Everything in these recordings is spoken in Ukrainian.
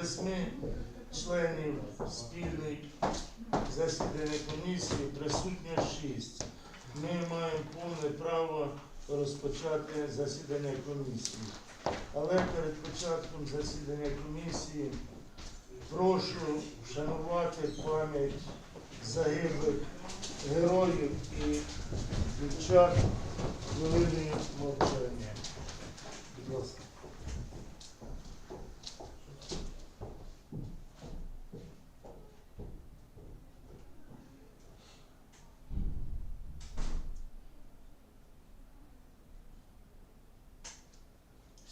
восьми членів спільної засідання комісії присутньо шість. Ми маємо повне право розпочати засідання комісії. Але перед початком засідання комісії прошу вшанувати пам'ять загиблих героїв і дівчат хвилиною мовчання. Будь ласка.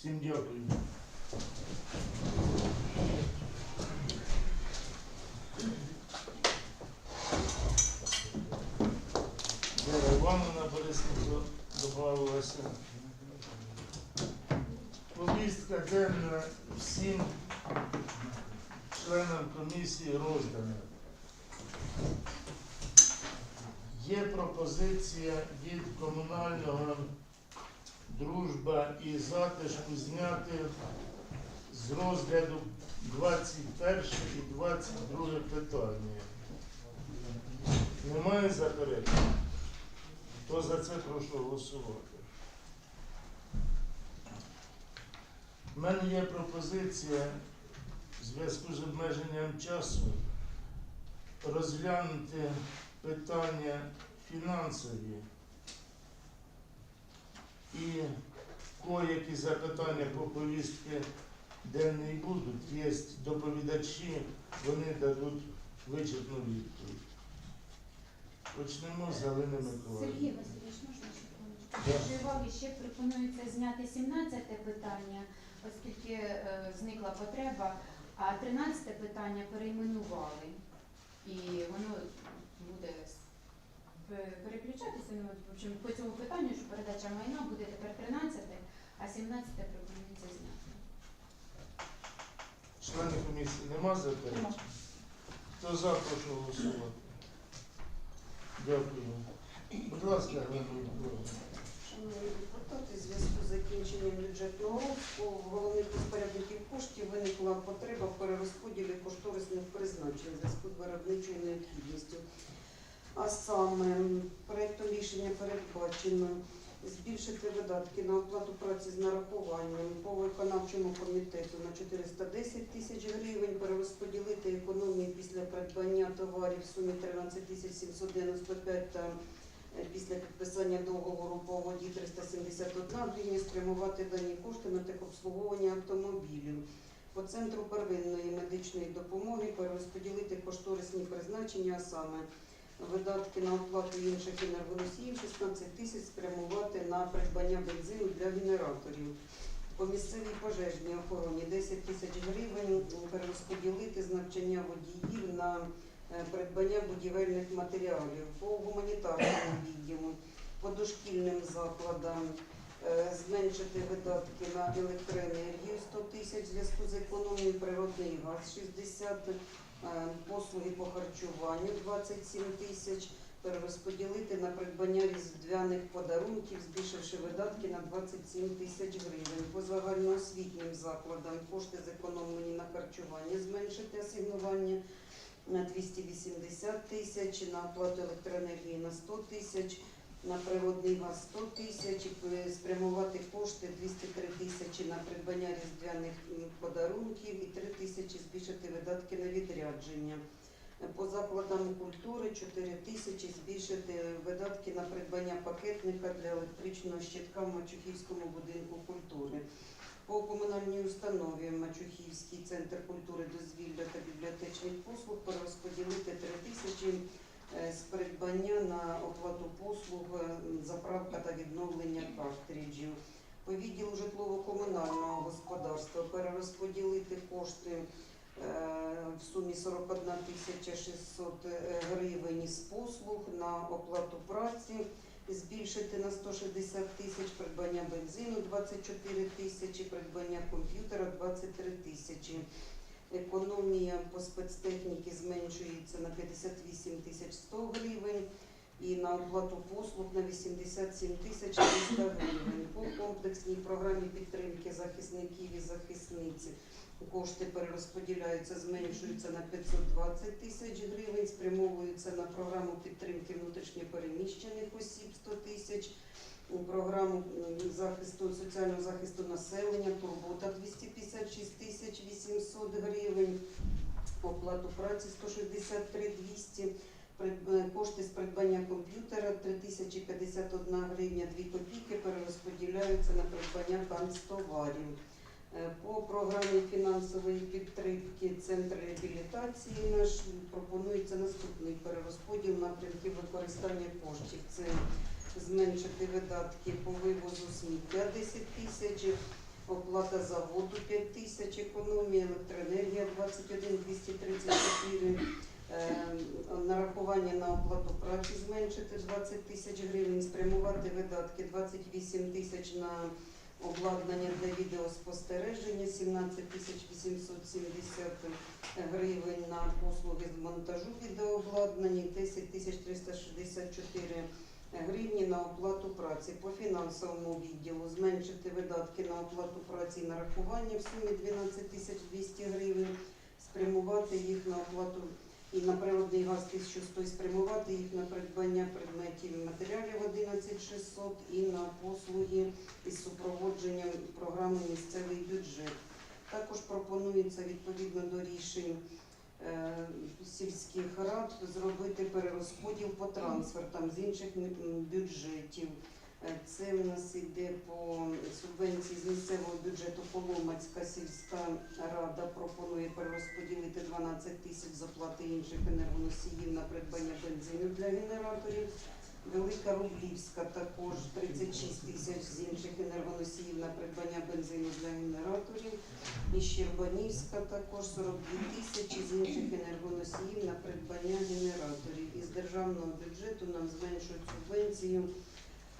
Всім дякую. Івановна Борисенко додавалася. Повістка денна всім членам комісії роздана. Є пропозиція від комунального дружба і затишку зняти з розгляду 21 і 22 питання. Немає заперечень? Хто за це прошу голосувати? У мене є пропозиція в зв'язку з обмеженням часу розглянути питання фінансові і кое-які запитання по повістки денної будуть. Є доповідачі, вони дадуть вичерпну відповідь. Почнемо з Галини Сергій Миколаївни. Васильович, можна секундочку? Да. Вашої ще пропонується зняти 17 питання, оскільки е, зникла потреба, а 13 питання перейменували. І воно буде переключатися. Ну, в общем, по цьому питанню, що передача майна буде тепер 13, а 17 пропонується зняти. Члени комісії нема заперечень? Хто за, прошу голосувати. Дякую. Будь ласка. Шановні депутати, в зв'язку з закінченням бюджетного року в головних розпорядників коштів виникла потреба в перерозподілі кошторисних призначень в зв'язку з виробничою необхідністю. А саме проектом рішення передбачено збільшити видатки на оплату праці з нарахуванням по виконавчому комітету на 410 тисяч гривень, перерозподілити економії після придбання товарів в сумі 13 тисяч 795 та Е, Після підписання договору по воді 371 гривня спрямувати дані кошти на техобслуговування автомобілів. По центру первинної медичної допомоги перерозподілити кошторисні призначення, а саме видатки на оплату інших енергоносіїв 16 тисяч спрямувати на придбання бензину для генераторів. По місцевій пожежній охороні 10 тисяч гривень перерозподілити з навчання водіїв на е, придбання будівельних матеріалів по гуманітарному відділу, по дошкільним закладам, е, зменшити видатки на електроенергію 100 тисяч зв'язку з економією, природний газ 60, е, послуги по харчуванню 27 тисяч, перерозподілити на придбання різдвяних подарунків, збільшивши видатки на 27 тисяч гривень. По загальноосвітнім закладам кошти зекономлені на харчування, зменшити асигнування на 280 тисяч, на оплату електроенергії на 100 тисяч, на природний газ 100 тисяч, спрямувати кошти 203 тисячі на придбання різдвяних подарунків і 3 тисячі збільшити видатки на відрядження. По закладам культури 4 тисячі збільшити видатки на придбання пакетника для електричного щитка в Мачухівському будинку культури. По комунальній установі Мачухівський центр культури, дозвілля та бібліотечних послуг перерозподілити 3 тисячі з придбання на оплату послуг, е, заправка та відновлення картриджів. По відділу житлово-комунального господарства перерозподілити кошти е, в сумі 41 тисяча 600 гривень з послуг на оплату праці збільшити на 160 тисяч, придбання бензину 24 тисячі, придбання комп'ютера 23 тисячі. Економія по спецтехніці зменшується на 58 тисяч 100 гривень і на оплату послуг на 87 тисяч 300 гривень. По комплексній програмі підтримки захисників і захисниць Кошти перерозподіляються, зменшуються на 520 тисяч гривень, спрямовуються на програму підтримки внутрішньопереміщених осіб 100 тисяч, у програму захисту соціального захисту населення Турбота 256 тисяч 800 гривень, оплату праці 163 200, е, кошти з придбання комп'ютера 3051 гривня 2 копійки перерозподіляються на придбання канцтоварів. Е, По програмі фінансової підтримки Центр реабілітації наш пропонується наступний перерозподіл напрямків використання коштів. Це зменшити видатки по вивозу сміття 10 тисяч, оплата заводу 5 тисяч, економія, електроенергія 21 234, е, нарахування на оплату праці зменшити 20 тисяч гривень, спрямувати видатки 28 тисяч на обладнання для відеоспостереження, 17 тисяч 870 гривень на послуги з монтажу відеообладнання, 10 тисяч 364 гривні на оплату праці по фінансовому відділу, зменшити видатки на оплату праці і нарахування в сумі 12 тисяч 200 гривень, спрямувати їх на оплату і на природний газ 1100 і спрямувати їх на придбання предметів і матеріалів 11600 і на послуги із супроводженням програми місцевий бюджет. Також пропонується відповідно до рішень сільських рад зробити перерозподіл по трансфертам з інших бюджетів. Е, Це в нас іде по субвенції з місцевого бюджету Поломацька сільська рада пропонує перерозподілити 12 тисяч заплати інших енергоносіїв на придбання бензину для генераторів. Велика Рублівська також 36 тисяч з інших енергоносіїв на придбання бензину для генераторів. І Щербанівська також 42 тисячі з інших енергоносіїв на придбання генераторів. Із державного бюджету нам зменшують субвенцію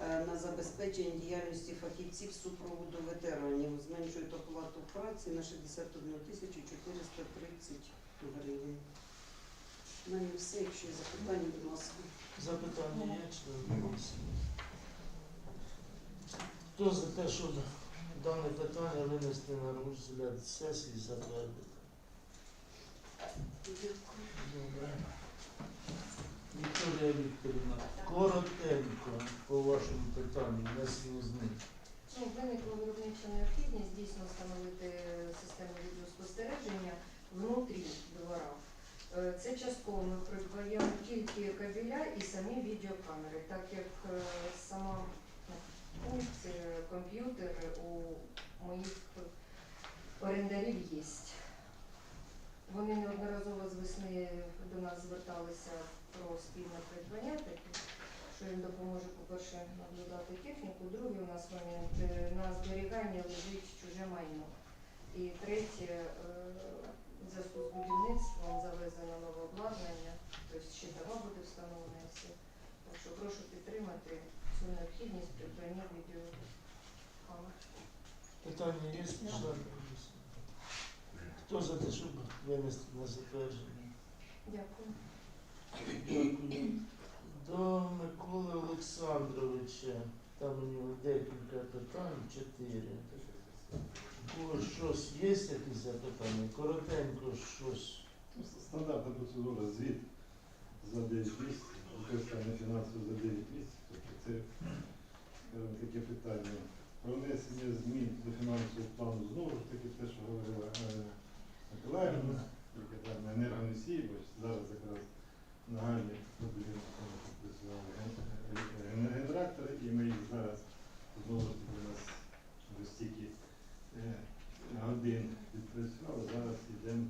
е, на забезпечення діяльності фахівців супроводу ветеранів. Зменшують оплату праці на 61 тисячу 430 гривень. У мене все, якщо є запитання, будь ласка. Запитання є чи комісії? Хто за те, щоб дане питання винести на розгляд сесії, затвердити? Добре. Вікторія Вікторівна, коротенько по вашому питанню, внесення змін. Ну, виникла виробнича необхідність дійсно встановити систему відеоспостереження внутрі двора. Е, Це частково ми придбаємо тільки кабеля і самі відеокамери, так як е, сама пульт, комп'ютер у моїх орендарів є. Вони неодноразово з весни до нас зверталися про спільне придбання таке що їм допоможе, по-перше, наблюдати техніку, другий у нас момент е, на зберігання лежить чуже майно. І третє, зв'язку з будівництвом завезено нове обладнання, тобто ще дома буде встановлено і все. Так що прошу підтримати цю необхідність придбання відеокамер. Питання є, комісії? Хто за те, щоб винести на затвердження? Дякую. Дякую. До Миколи Олександровича, там у нього декілька питань, чотири. Щось є якісь запитання? Коротенько щось. Стандартна процедура звіт за 9 місяців, використання фінансів за 9 місяців. Тобто це скажімо, таке питання. Про внесення змін до фінансового плану знову ж таки те, що говорила е, Миколаївна, на енергоносії, бо зараз якраз нагальні проблеми в тому, що працювали ген- ген- генератори, і ми їх зараз знову ж таки у нас вже стільки е, годин відпрацювали, зараз йдемо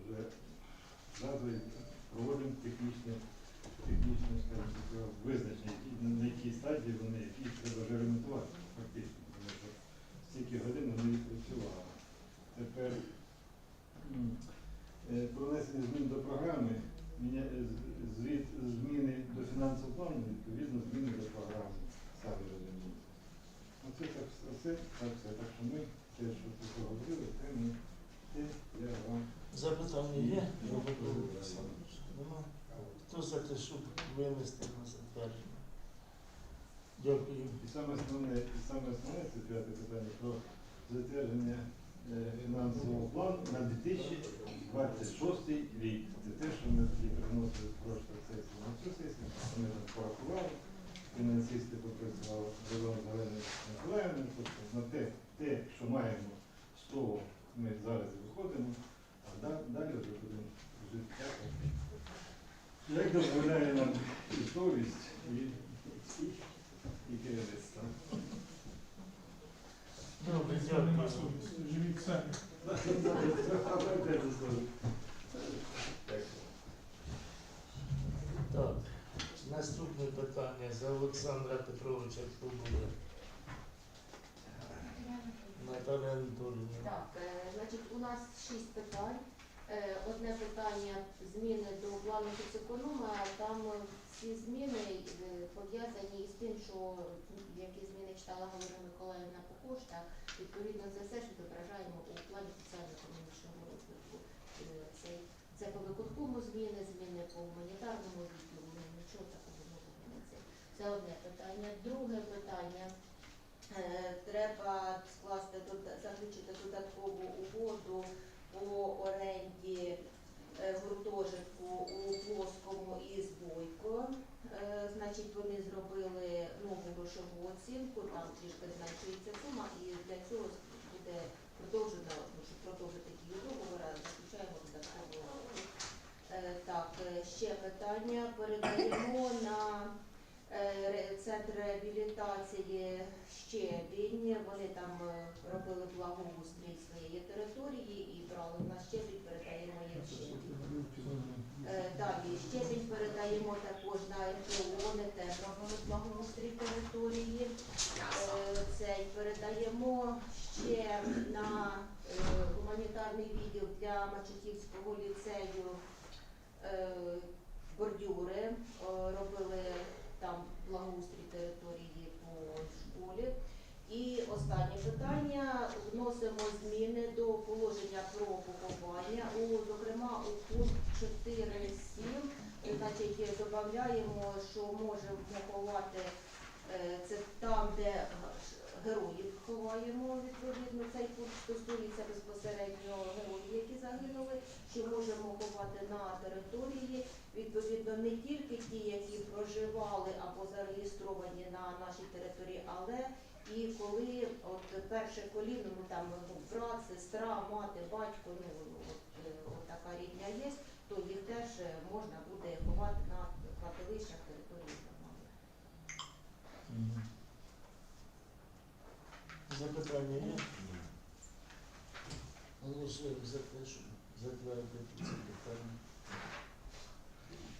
вже зразу і проводимо технічне, технічне скажімо, таке визначення, які, на якій стадії вони, які їх треба вже ремонтувати фактично, тому що стільки годин вони відпрацювали. Тепер м, е, про внесення змін до програми, міня- е, з- звіт зміни до фінансового плану, відповідно зміни до програми, самі розумієте. Оце так все, так все. Так що ми те, що тут говорили, те ми те я вам Запитання є? Нема? Хто за те, щоб винести на затвердження? Дякую. І саме основне, і саме основне це п'яте питання про затвердження е, фінансового плану на 2026 рік. Це те, що ми тоді приносили з прошлої сесії на цю сесію, ми порахували, фінансисти попрацювали разом з Галиною Миколаївною, тобто на те, те, що маємо, з того ми зараз виходимо, а далі вже будемо жити так, як дозволяє нам і совість, і, і, і керівництво. Добре, дякую. живіть самі. Так, наступне питання за Олександра Петровича, хто буде? Наталя Анатолійовна. Так, е, значить, у нас шість питань. Е, Одне питання зміни до плану соцеконома. Там е, всі зміни е, пов'язані з тим, що які зміни читала Галина Миколаївна по коштах. Відповідно, це все ж відображаємо у плані соціально-економічного розвитку. Е, Це, це по виконкому зміни, зміни по гуманітарному відділу. Ну, Нічого такого нового не це. Одне питання. Друге питання. Е, Треба скласти заключити додаткову угоду по оренді е, гуртожитку у Плоскому із Бойко. Е, Значить, вони зробили нову грошову оцінку, там трішки зменшується сума, і для цього буде продовжено, щоб продовжити дію договору, заключаємо додаткову угоду. Так, ще питання. Передаємо на центр реабілітації щебінь. Вони там е, робили благоустрій своєї території і брали в нас щебінь, передаємо їм щебінь. Е, Далі щебінь передаємо також на РТО, вони теж робили благоустрій території. Е, Цей передаємо ще на е, гуманітарний відділ для Мачутівського ліцею е, бордюри, е, робили там благоустрій території по школі. І останнє питання. Вносимо зміни до положення про поховання. У, зокрема, у пункт 4.7, значить, додаємо, що можемо ховати е, це там, де героїв ховаємо, відповідно, цей пункт стосується безпосередньо героїв, які загинули, що можемо ховати на території, відповідно, не тільки ті, які проживали або зареєстровані на нашій території, але і коли от перше коліно, ну там ну, брат, сестра, мати, батько, ну от, е, от така рідня є, то їх теж е, можна буде ховати на кладовищах території громади. Запитання є? Голосуємо за те, щоб затвердити це питання.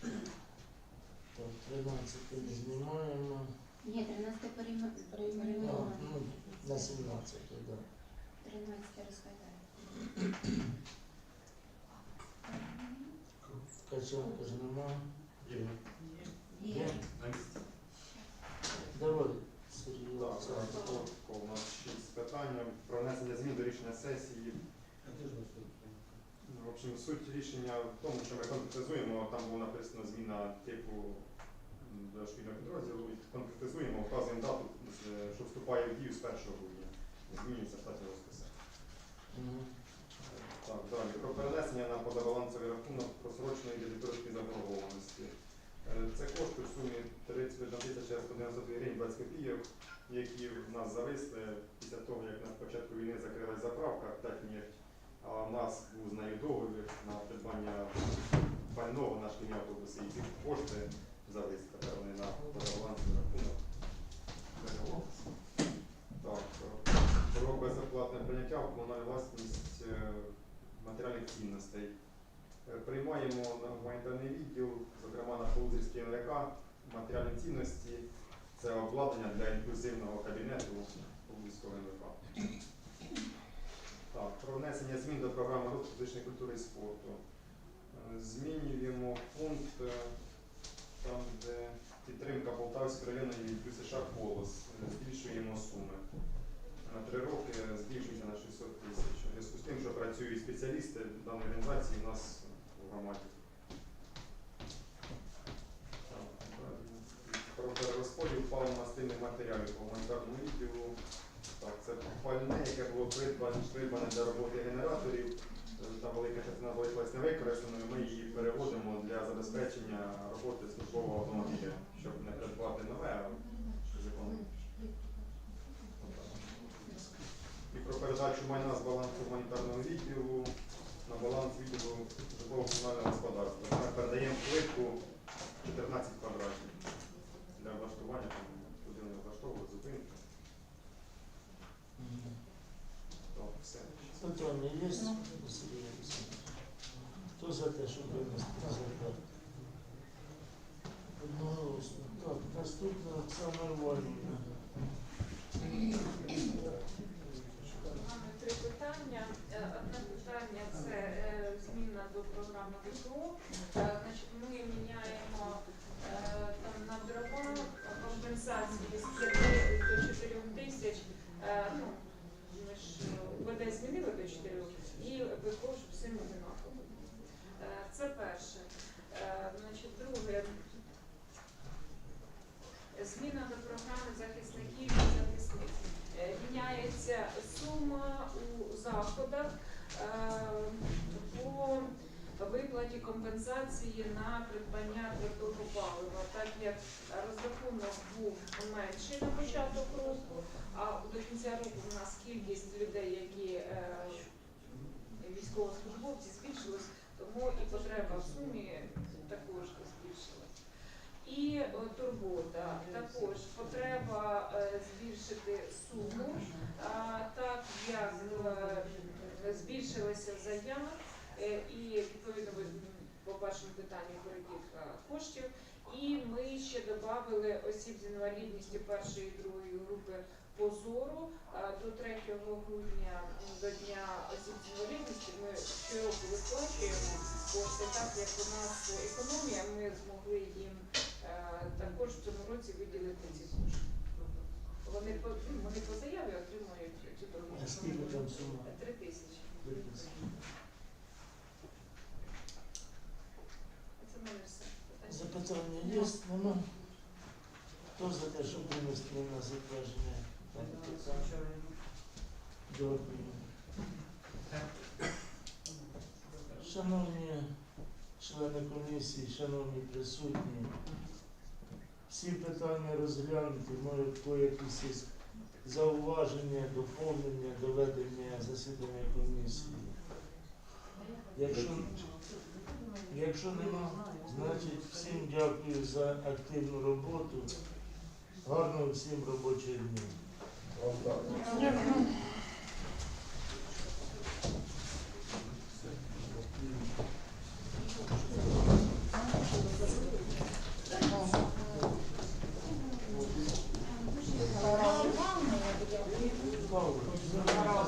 Так, 13 знімаємо. Ні, 13 перейме- А, перейменовано. ну, на 17, так. Да. 13 розглядає. Качанка ж нема. Є. Є. Давай, Сергій Так, Олександрович. у нас шість питань про внесення змін до рішення сесії. Общем, суть рішення в тому, що ми конкретизуємо, там було написано зміна типу дошкільного підрозділу, і конкретизуємо, вказуємо дату, що вступає в дію з 1 грудня. Змінюється штатні розписи. Так, далі. Про перенесення на позабалансовий рахунок просроченої дебіторської заборгованості. Е, Це кошти в сумі 31 тисяча 192 гривень 20 копійок, які в нас зависли після того, як на початку війни закрилась заправка «Татнефть», в нас був з договір на придбання пального на шкільні автобуси. І ці кошти зависли, тепер вони на позабалансовий рахунок. Так, про безоплатне прийняття в комунальну власність е, матеріальних цінностей. Е, Приймаємо на гуманітарний відділ, зокрема на Полузерській НВК, матеріальні цінності. Це обладнання для інклюзивного кабінету Полузерського НВК. Так, про внесення змін до програми розвитку фізичної культури і спорту. Е, Змінюємо пункт е, там, де підтримка Полтавської районної ПСШ «Колос». Е, Збільшуємо суми. На три роки збільшується на 600 тисяч. У зв'язку з тим, що працюють спеціалісти даної організації у нас в громаді. Про перерозподіл паливно-мастильних матеріалів по гуманітарному відділу Так, це пальне, яке було придбане, для роботи генераторів. Е, Там велика частина залишилась невикористаною. Ми її переводимо для забезпечення роботи службового автомобіля, щоб не придбати нове, а зекономити. І про передачу майна з балансу гуманітарного відділу на баланс відділу житлового комунального господарства. Ми передаємо плитку 14 квадратів для облаштування, там людина облаштовує зупинку. Мгм. То все. Питання є? Василь Хто за те, щоб винести на затвердження? Одноголосно. Так, наступна Оксана Іванівна. Три питання. Е, Одне питання це е, зміна до програми ВКО. Е, Значить, ми міняємо там на дрова компенсації з 5 до 4 тисяч. Ну, ми ж ВД змінили до 4 і ВКО, щоб всім одинаково. Е, Це перше. Е, Значить, друге. Зміна до програми захисників і захисниць. Е, Міняється сума у заходах е, по виплаті компенсації на придбання твердого палива, так як розрахунок був менший на початок року, а до кінця року у нас кількість людей, які е, військовослужбовці збільшилась, тому і потреба в сумі також збільшилась. І е, турбота. Також потреба е, збільшити суму, так як збільшилася заяв е, і відповідно по вашому питанню перекид е, коштів. І ми ще додали осіб з інвалідністю першої і другої групи по зору Е, до 3 грудня до дня осіб з інвалідністю. Ми щороку виплачуємо кошти, так як у нас економія, ми змогли їм е, також в цьому році виділити ці кошти. Вони по ну, вони по заяві отримують цю допомогу. Три тисячі. Це в мене все. Питання. Запитання є? Нема? Хто за те, щоб винести на затвердження? Дякую. Шановні члени комісії, шановні присутні, всі питання розглянуті, може по якісь є зауваження, доповнення, доведення засідання комісії. Якщо, якщо нема, значить всім дякую за активну роботу. Гарного всім робочого дня. Вам так.